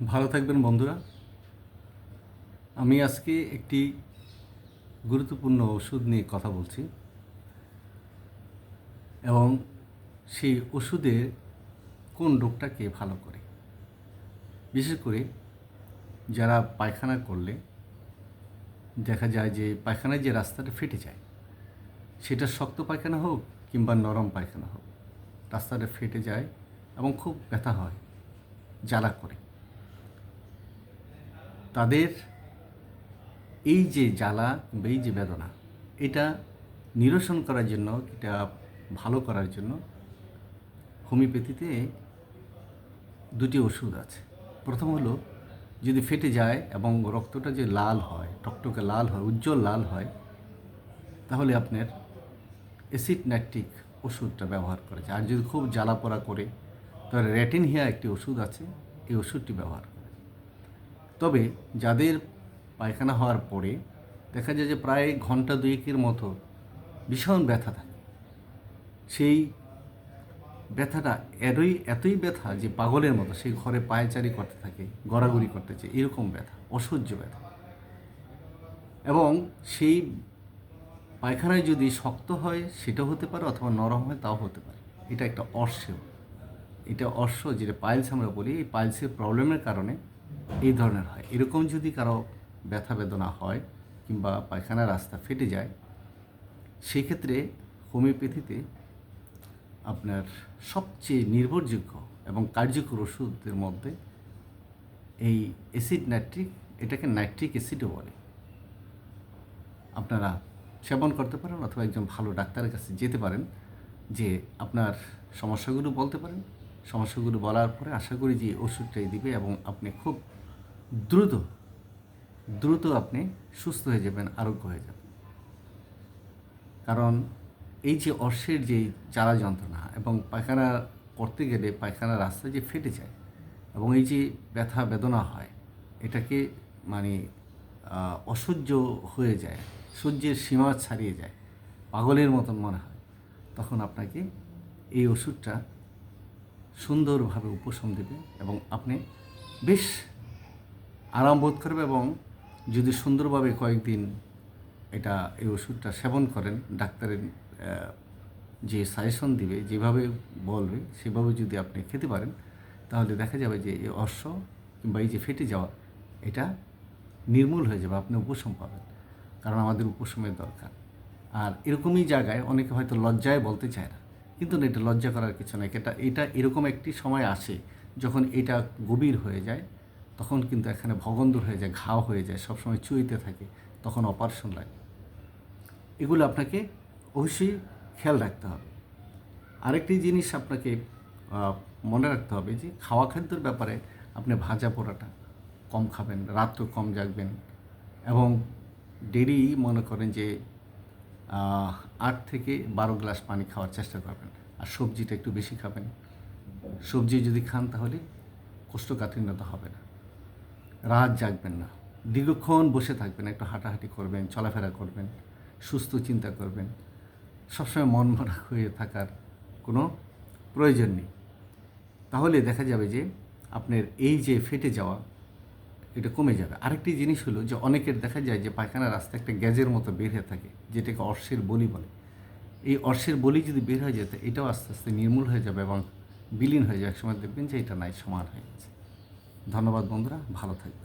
ভালো থাকবেন বন্ধুরা। আমি আজকে একটি গুরুত্বপূর্ণ ওষুধ নিয়ে কথা বলছি এবং সেই ওষুধের কোন রোগটাকে ভালো করে। বিশেষ করে যারা পায়খানা করলে দেখা যায় যে পায়খানায় যে রাস্তাটা ফেটে যায়, সেটা শক্ত পায়খানা হোক কিংবা নরম পায়খানা হোক, রাস্তাটা ফেটে যায় এবং খুব ব্যথা হয়, জ্বালা করে। তাদের এই যে জ্বালা কিংবা এই যে বেদনা, এটা নিরসন করার জন্য, এটা ভালো করার জন্য হোমিওপ্যাথিতে দুটি ওষুধ আছে। প্রথম হলো, যদি ফেটে যায় এবং রক্তটা যে লাল হয় টকটকে লাল হয়, উজ্জ্বল লাল হয়, তাহলে আপনার অ্যাসিড নাইট্রিক ওষুধটা ব্যবহার করা যায়। আর যদি খুব জ্বালা পোড়া করে, তাহলে রেটিন হিয়া একটি ওষুধ আছে, এই ওষুধটি ব্যবহার তবে যাদের পায়খানা হওয়ার পরে দেখা যায় যে প্রায় ঘণ্টা দুয়েকের মতো ভীষণ ব্যথা থাকে। সেই ব্যথাটা এতই এতই ব্যথা যে পাগলের মতো সেই ঘরে পায়চারি করতে থাকে, গড়াগড়ি করতে চায়, এরকম ব্যথা, অসহ্য ব্যথা। এবং সেই পায়খানায় যদি শক্ত হয়, সেটাও হতে পারে অথবা নরম হয়, তাও হতে পারে। এটা একটা অর্শেও এটা অর্শ যেটা পাইলস আমরা বলি, এই পাইলসের প্রবলেমের কারণে এই ধরনের হয়। এরকম যদি কারও ব্যথা বেদনা হয় কিংবা পায়খানার রাস্তা ফেটে যায় সেই ক্ষেত্রে হোমিওপ্যাথিতে আপনার সবচেয়ে নির্ভরযোগ্য এবং কার্যকর ওষুধের মধ্যে এই অ্যাসিড নাইট্রিক, এটাকে নাইট্রিক অ্যাসিডও বলে। আপনারা সেবন করতে পারেন অথবা একজন ভালো ডাক্তারের কাছে যেতে পারেন, যে আপনার সমস্যাগুলো বলতে পারেন। সমস্যাগুলো বলার পরে আশা করি যে ওষুধটাই দিবে এবং আপনি খুব দ্রুত দ্রুত আপনি সুস্থ হয়ে যাবেন, আরোগ্য হয়ে যাবেন। কারণ এই যে অর্শের যে জ্বালা যন্ত্রণা এবং পায়খানা করতে গেলে পায়খানা রাস্তা যে ফেটে যায় এবং এই যে ব্যথা, বেদনা হয়, এটাকে মানে অসহ্য হয়ে যায়, সহ্যের সীমা ছাড়িয়ে যায়, পাগলের মতন মনে হয়, তখন আপনাকে এই ওষুধটা সুন্দরভাবে উপশম দেবে এবং আপনি বেশ আরাম বোধ করবে এবং যদি সুন্দরভাবে কয়েকদিন এটা, এই ওষুধটা সেবন করেন, ডাক্তারের যে সাজেশন দিবে, যেভাবে বলবে, সেভাবে যদি আপনি খেতে পারেন, তাহলে দেখা যাবে যে এই অশ্ব কিংবা এই যে ফেটে যাওয়া, এটা নির্মূল হয়ে যাবে, আপনি উপশম পাবেন। কারণ আমাদের উপশমের দরকার। আর এরকমই জায়গায় অনেকে হয়তো লজ্জায় বলতে চায় না। কিন্তু না, এটা লজ্জা করার কিছু নয় এটা এটা এরকম একটি সময় আসে যখন এটা গভীর হয়ে যায়, তখন কিন্তু এখানে ভগন্দর হয়ে যায়, ঘাও হয়ে যায়, সবসময় চুইতে থাকে, তখন অপারেশন লাগে। এগুলো আপনাকে অবশ্যই খেয়াল রাখতে হবে। আরেকটি জিনিস আপনাকে মনে রাখতে হবে যে খাওয়া খাদ্যের ব্যাপারে আপনি ভাজা পোড়াটা কম খাবেন, রাত্র কম জাগবেন এবং ডেরি মনে করেন যে আট থেকে বারো গ্লাস পানি খাওয়ার চেষ্টা করবেন। আর সবজিটা একটু বেশি খাবেন। সবজি যদি খান তাহলে কোষ্ঠকাঠিন্যতা হবে না। রাত জাগবেন না। দীর্ঘক্ষণ বসে থাকবেন, একটু হাঁটাহাঁটি করবেন, চলাফেরা করবেন, সুস্থ চিন্তা করবেন। সবসময় মন মারা হয়ে থাকার কোনো প্রয়োজন নেই। তাহলে দেখা যাবে যে আপনার এই যে ফেটে যাওয়া এটা কমে যাবে। আরেকটি জিনিস হলো যে অনেকের দেখা যায় যে পায়খানা রাস্তা একটা গ্যাজের মতো বের হয়ে থাকে, যেটাকে অর্শের বলি বলে। এই অর্শের বলি যদি বের হয়ে যেত, এটাও আস্তে আস্তে নির্মূল হয়ে যাবে এবং বিলীন হয়ে যাবে। একসময় দেখবেন যে এটা নাই, সমান হয়ে গেছে। ধন্যবাদ বন্ধুরা, ভালো থাকবেন।